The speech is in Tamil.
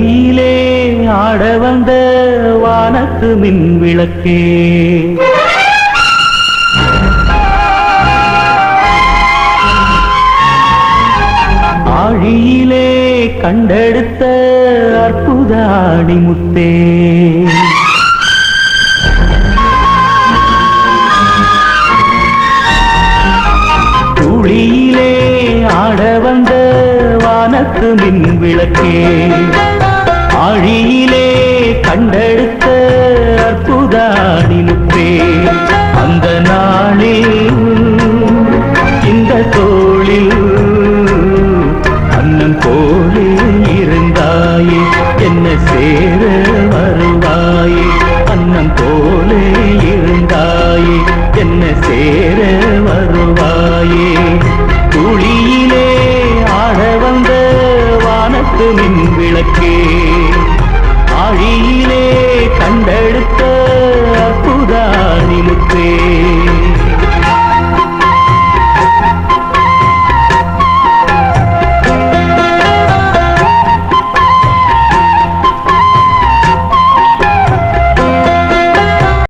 ஆழியிலே ஆட வந்த வானத்து மின் விளக்கே ஆழியிலே கண்டெடுத்த அற்புத ஆணிமுத்தே துளியிலே வானத்து மின் விளக்கே. அழியிலே கண்டெடுத்த அற்புதானினுப்பே. அந்த நாளில் இந்த தோளில் அண்ணன் போலே இருந்தாயே. என்ன சேர வருவாயே. அண்ணன் போலே இருந்தாயே. என்ன சேர வருவாயே. காத்து நின் விளக்கே. ஆழியிலே கண்டெடுத்த அப்புதானிலுக்கே